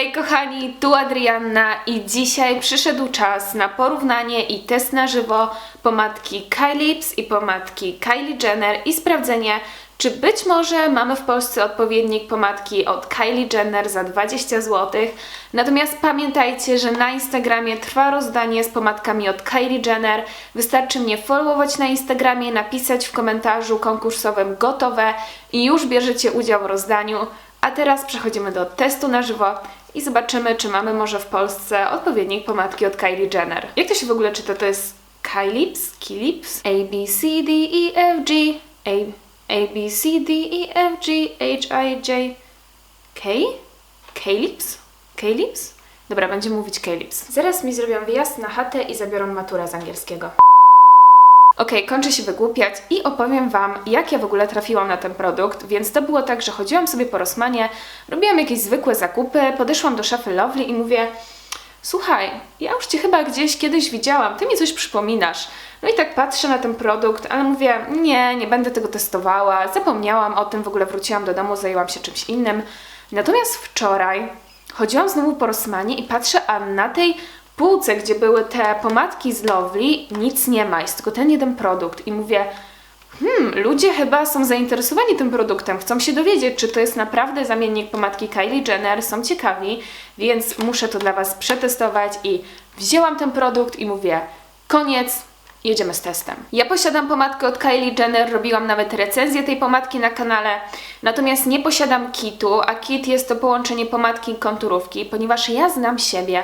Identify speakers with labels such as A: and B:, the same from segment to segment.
A: Hej kochani, tu Adrianna i dzisiaj przyszedł czas na porównanie i test na żywo pomadki Kylie Lips i pomadki Kylie Jenner i sprawdzenie, czy być może mamy w Polsce odpowiednik pomadki od Kylie Jenner za 20 zł. Natomiast pamiętajcie, że na Instagramie trwa rozdanie z pomadkami od Kylie Jenner. Wystarczy mnie followować na Instagramie, napisać w komentarzu konkursowym gotowe i już bierzecie udział w rozdaniu. A teraz przechodzimy do testu na żywo i zobaczymy, czy mamy może w Polsce odpowiednik pomadki od Kylie Jenner. Jak to się w ogóle czyta? To jest Kylips? Kylips? A, B, C, D, E, F, G A, A, B, C, D, E, F, G H, I, J K? Kylips? Kylips? Dobra, będziemy mówić Kylips. Zaraz mi zrobią wyjazd na chatę i zabiorą maturę z angielskiego. Okej, kończę się wygłupiać i opowiem Wam, jak ja w ogóle trafiłam na ten produkt. Więc to było tak, że chodziłam sobie po Rosmanie, robiłam jakieś zwykłe zakupy, podeszłam do szafy Lovely i mówię Słuchaj, ja już Cię chyba gdzieś kiedyś widziałam, Ty mi coś przypominasz. No i tak patrzę na ten produkt, ale mówię, nie, nie będę tego testowała, zapomniałam o tym, w ogóle wróciłam do domu, zajęłam się czymś innym. Natomiast wczoraj chodziłam znowu po Rosmanie i patrzę, a na tej półce, gdzie były te pomadki z Lovely, nic nie ma, jest tylko ten jeden produkt. I mówię, hmm, ludzie chyba są zainteresowani tym produktem, chcą się dowiedzieć, czy to jest naprawdę zamiennik pomadki Kylie Jenner, są ciekawi, więc muszę to dla Was przetestować. I wzięłam ten produkt i mówię, koniec, jedziemy z testem. Ja posiadam pomadkę od Kylie Jenner, robiłam nawet recenzję tej pomadki na kanale, natomiast nie posiadam kitu, a kit jest to połączenie pomadki i konturówki, ponieważ ja znam siebie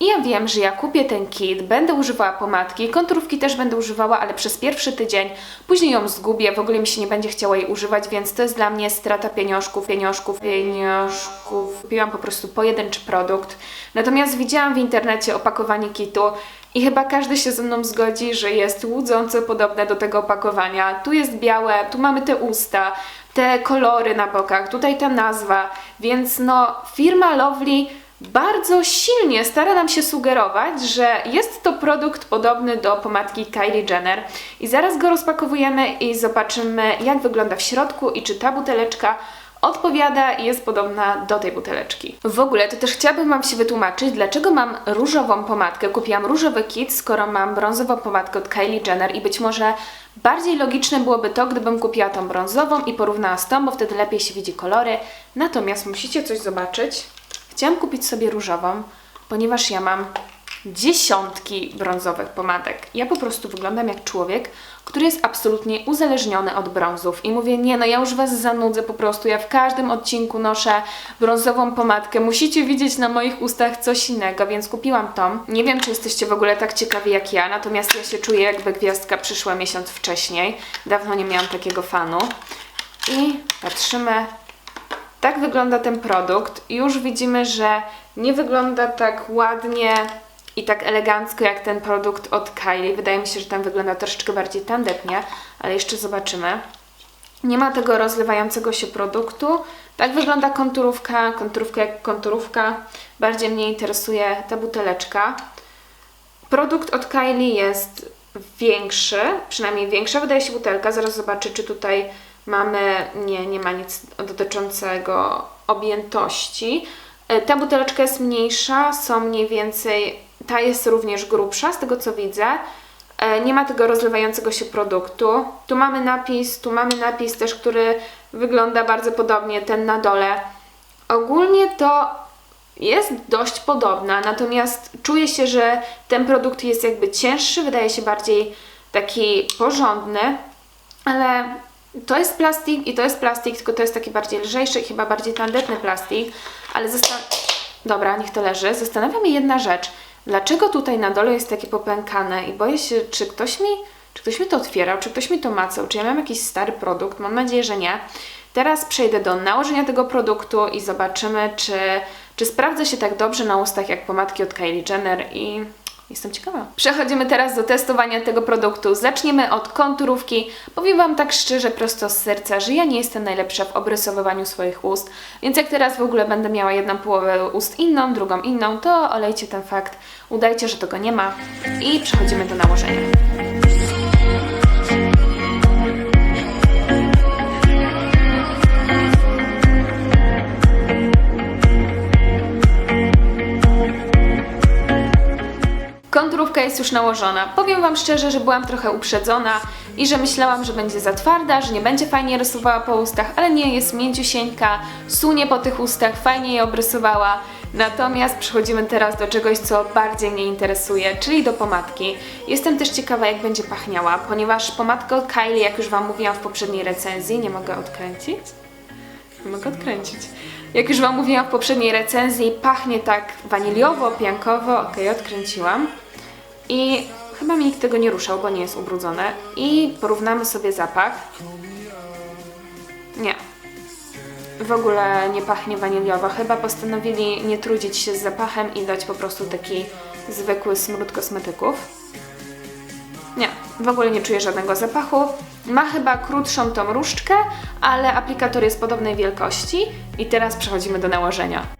A: i ja wiem, że ja kupię ten kit, będę używała pomadki, konturówki też będę używała, ale przez pierwszy tydzień, później ją zgubię, w ogóle mi się nie będzie chciała jej używać, więc to jest dla mnie strata pieniążków, pieniążków, pieniążków. Kupiłam po prostu pojedynczy produkt. Natomiast widziałam w internecie opakowanie kitu i chyba każdy się ze mną zgodzi, że jest łudząco podobne do tego opakowania. Tu jest białe, tu mamy te usta, te kolory na bokach, tutaj ta nazwa, więc no firma Lovely bardzo silnie stara nam się sugerować, że jest to produkt podobny do pomadki Kylie Jenner i zaraz go rozpakowujemy i zobaczymy jak wygląda w środku i czy ta buteleczka odpowiada i jest podobna do tej buteleczki. W ogóle to też chciałabym Wam się wytłumaczyć, dlaczego mam różową pomadkę. Kupiłam różowy kit, skoro mam brązową pomadkę od Kylie Jenner i być może bardziej logiczne byłoby to, gdybym kupiła tą brązową i porównała z tą, bo wtedy lepiej się widzi kolory. Natomiast musicie coś zobaczyć. Chciałam kupić sobie różową, ponieważ ja mam dziesiątki brązowych pomadek. Ja po prostu wyglądam jak człowiek, który jest absolutnie uzależniony od brązów. I mówię, nie no, ja już Was zanudzę po prostu. Ja w każdym odcinku noszę brązową pomadkę. Musicie widzieć na moich ustach coś innego, więc kupiłam tą. Nie wiem, czy jesteście w ogóle tak ciekawi jak ja, natomiast ja się czuję, jakby gwiazdka przyszła miesiąc wcześniej. Dawno nie miałam takiego fanu. I patrzymy, tak wygląda ten produkt. Już widzimy, że nie wygląda tak ładnie i tak elegancko jak ten produkt od Kylie. Wydaje mi się, że ten wygląda troszeczkę bardziej tandetnie, ale jeszcze zobaczymy. Nie ma tego rozlewającego się produktu. Tak wygląda konturówka, konturówka jak konturówka. Bardziej mnie interesuje ta buteleczka. Produkt od Kylie jest większy, przynajmniej większa wydaje się butelka. Zaraz zobaczę, czy tutaj mamy, nie, nie ma nic dotyczącego objętości. E, Ta buteleczka jest mniejsza, są mniej więcej, ta jest również grubsza z tego co widzę. E, Nie ma tego rozlewającego się produktu. Tu mamy napis, tu mamy napis też, który wygląda bardzo podobnie, ten na dole. Ogólnie to jest dość podobna, natomiast czuję się, że ten produkt jest jakby cięższy, wydaje się bardziej taki porządny, ale to jest plastik i to jest plastik, tylko to jest taki bardziej lżejszy i chyba bardziej tandetny plastik, ale. Dobra, niech to leży. Zastanawia mnie jedna rzecz. Dlaczego tutaj na dole jest takie popękane i boję się, czy ktoś mi, czy ktoś mi to otwierał, czy ktoś mi to macał, czy ja mam jakiś stary produkt, mam nadzieję, że nie. Teraz przejdę do nałożenia tego produktu i zobaczymy, czy, czy sprawdza się tak dobrze na ustach jak pomadki od Kylie Jenner i Jestem ciekawa. Przechodzimy teraz do testowania tego produktu. Zaczniemy od konturówki. Powiem Wam tak szczerze, prosto z serca, że ja nie jestem najlepsza w obrysowywaniu swoich ust, więc jak teraz w ogóle będę miała jedną połowę ust inną, drugą inną, to olejcie ten fakt, udajcie, że tego nie ma i przechodzimy do nałożenia. Konturówka jest już nałożona. Powiem Wam szczerze, że byłam trochę uprzedzona i że myślałam, że będzie za twarda, że nie będzie fajnie rysowała po ustach, ale nie, jest mięciusieńka, sunie po tych ustach, fajnie je obrysowała. Natomiast przechodzimy teraz do czegoś, co bardziej mnie interesuje, czyli do pomadki. Jestem też ciekawa, jak będzie pachniała, ponieważ pomadkę od Kylie, jak już Wam mówiłam w poprzedniej recenzji, nie mogę odkręcić? Nie mogę odkręcić. Jak już Wam mówiłam w poprzedniej recenzji, pachnie tak waniliowo, piankowo. Ok, odkręciłam. I chyba mi nikt tego nie ruszał, bo nie jest ubrudzone. I porównamy sobie zapach. Nie. W ogóle nie pachnie waniliowo. Chyba postanowili nie trudzić się z zapachem i dać po prostu taki zwykły smród kosmetyków. Nie, w ogóle nie czuję żadnego zapachu. Ma chyba krótszą tą różdżkę, ale aplikator jest podobnej wielkości. I teraz przechodzimy do nałożenia.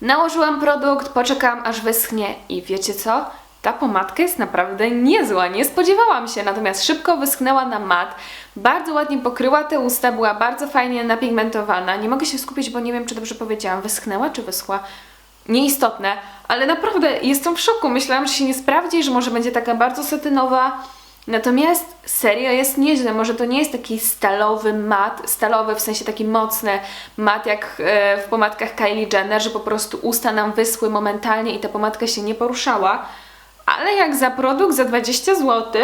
A: Nałożyłam produkt, poczekałam aż wyschnie i wiecie co? Ta pomadka jest naprawdę niezła, nie spodziewałam się, natomiast szybko wyschnęła na mat, bardzo ładnie pokryła te usta, była bardzo fajnie napigmentowana. Nie mogę się skupić, bo nie wiem, czy dobrze powiedziałam, wyschnęła czy wyschła? Nieistotne, ale naprawdę jestem w szoku. Myślałam, że się nie sprawdzi, że może będzie taka bardzo satynowa. Natomiast serio jest nieźle. Może to nie jest taki stalowy mat, stalowy w sensie taki mocny mat jak e, w pomadkach Kylie Jenner, że po prostu usta nam wyschły momentalnie i ta pomadka się nie poruszała. Ale jak za produkt za 20 zł,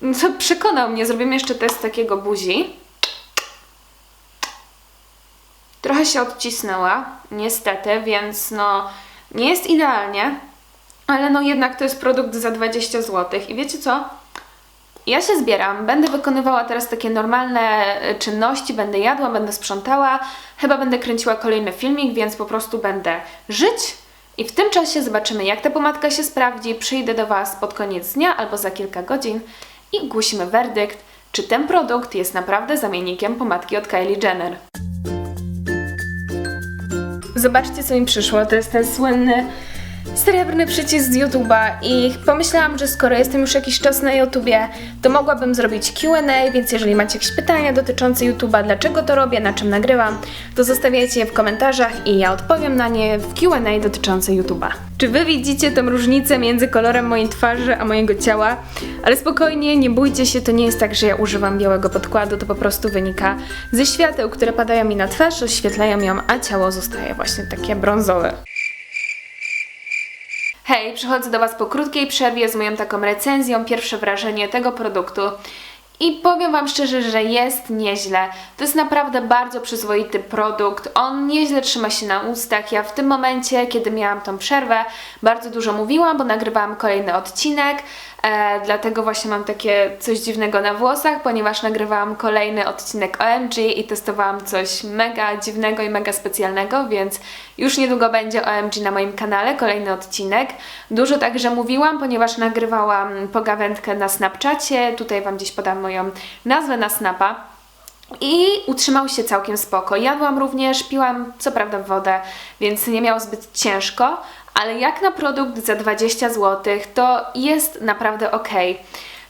A: no to przekonał mnie. Zrobimy jeszcze test takiego buzi. Trochę się odcisnęła, niestety, więc no nie jest idealnie, ale no jednak to jest produkt za 20 zł. I wiecie co? Ja się zbieram, będę wykonywała teraz takie normalne e, czynności, będę jadła, będę sprzątała, chyba będę kręciła kolejny filmik, więc po prostu będę żyć i w tym czasie zobaczymy, jak ta pomadka się sprawdzi. Przyjdę do Was pod koniec dnia albo za kilka godzin i ogłosimy werdykt, czy ten produkt jest naprawdę zamiennikiem pomadki od Kylie Jenner. Zobaczcie, co mi przyszło. To jest ten słynny srebrny przycisk z YouTube'a i pomyślałam, że skoro jestem już jakiś czas na YouTubie, to mogłabym zrobić Q&A, więc jeżeli macie jakieś pytania dotyczące YouTube'a, dlaczego to robię, na czym nagrywam, to zostawiajcie je w komentarzach i ja odpowiem na nie w Q&A dotyczące YouTube'a. Czy wy widzicie tą różnicę między kolorem mojej twarzy a mojego ciała? Ale spokojnie, nie bójcie się, to nie jest tak, że ja używam białego podkładu, to po prostu wynika ze świateł, które padają mi na twarz, oświetlają ją, a ciało zostaje właśnie takie brązowe. Hej, przychodzę do Was po krótkiej przerwie z moją taką recenzją, pierwsze wrażenie tego produktu. I powiem Wam szczerze, że jest nieźle. To jest naprawdę bardzo przyzwoity produkt. On nieźle trzyma się na ustach. Ja w tym momencie, kiedy miałam tą przerwę, bardzo dużo mówiłam, bo nagrywałam kolejny odcinek. E, dlatego właśnie mam takie coś dziwnego na włosach, ponieważ nagrywałam kolejny odcinek OMG i testowałam coś mega dziwnego i mega specjalnego, więc już niedługo będzie OMG na moim kanale, kolejny odcinek. Dużo także mówiłam, ponieważ nagrywałam pogawędkę na Snapchacie, tutaj Wam gdzieś podam moją nazwę na Snapa. I utrzymał się całkiem spoko. Jadłam również, piłam co prawda wodę, więc nie miało zbyt ciężko, ale jak na produkt za 20 zł, to jest naprawdę ok.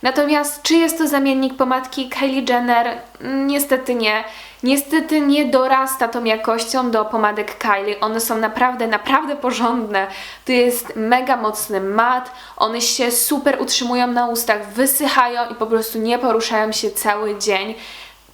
A: Natomiast czy jest to zamiennik pomadki Kylie Jenner? Niestety nie. Niestety nie dorasta tą jakością do pomadek Kylie. One są naprawdę, naprawdę porządne. To jest mega mocny mat. One się super utrzymują na ustach, wysychają i po prostu nie poruszają się cały dzień.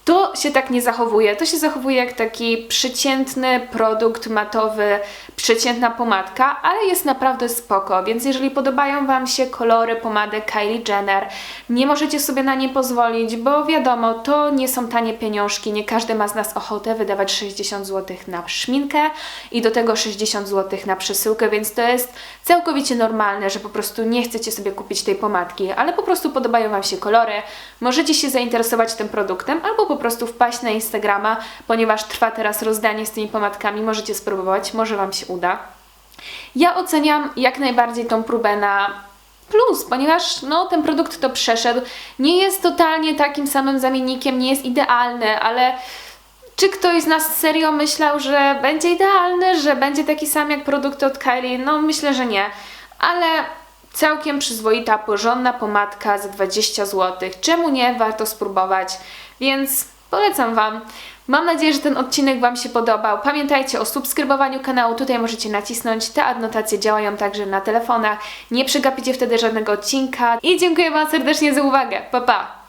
A: To się tak nie zachowuje. To się zachowuje jak taki przeciętny produkt matowy, przeciętna pomadka, ale jest naprawdę spoko. Więc jeżeli podobają Wam się kolory pomady Kylie Jenner, nie możecie sobie na nie pozwolić, bo wiadomo, to nie są tanie pieniążki. Nie każdy ma z nas ochotę wydawać 60 zł na szminkę i do tego 60 zł na przesyłkę, więc to jest całkowicie normalne, że po prostu nie chcecie sobie kupić tej pomadki, ale po prostu podobają Wam się kolory. Możecie się zainteresować tym produktem albo po prostu wpaść na Instagrama, ponieważ trwa teraz rozdanie z tymi pomadkami. Możecie spróbować, może Wam się uda. Ja oceniam jak najbardziej tą próbę na plus, ponieważ no, ten produkt to przeszedł. Nie jest totalnie takim samym zamiennikiem, nie jest idealny, ale czy ktoś z nas serio myślał, że będzie idealny, że będzie taki sam jak produkt od Kylie? No myślę, że nie. Ale Całkiem przyzwoita, porządna pomadka za 20 zł. Czemu nie? Warto spróbować. Więc polecam Wam. Mam nadzieję, że ten odcinek Wam się podobał. Pamiętajcie o subskrybowaniu kanału. Tutaj możecie nacisnąć. Te adnotacje działają także na telefonach. Nie przegapicie wtedy żadnego odcinka. I dziękuję Wam serdecznie za uwagę. Pa, pa!